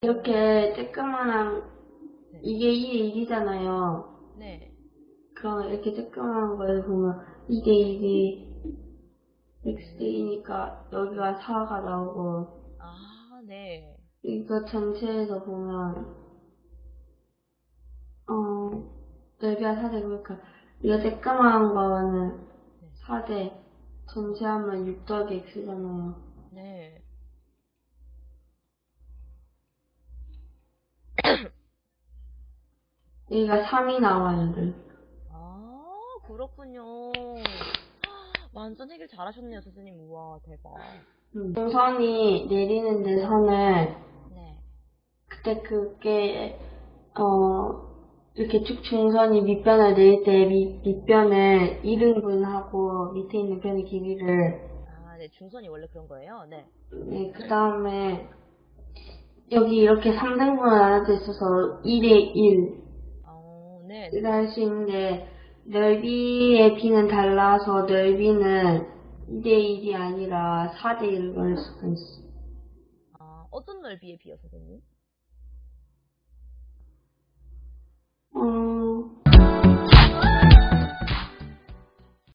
이렇게 쬐끄만한 네. 이게 2대 1이잖아요. 네. 그럼 이렇게 쬐끄만한 거에 보면 2대 1이 x 대 2니까 여기가 4가 나오고 아, 네. 이거 전체에서 보면 어 넓이가 4대 그러니까 이거 쬐끄만한 거는 네. 4대 전체 하면 6 더하기 x잖아요. 네. 여기가 3이 나와요, 늘. 아, 그렇군요. 완전 해결 잘하셨네요, 선생님. 우와, 대박. 동선이 내리는 데 선을 네. 그때 그게 어 이렇게 쭉 중선이 밑변을 내릴 때 밑, 밑변을 2등분하고 밑에 있는 변의 길이를 아, 네. 중선이 원래 그런 거예요? 네. 네, 그 다음에 여기 이렇게 3등분을 나눠져 있어서 1에 1 할수 있는데 넓이의 비는 달라서 넓이는 2대 1이 아니라 4대 1로 할 수가 있어. 아, 어떤 넓이에 비어, 선생님?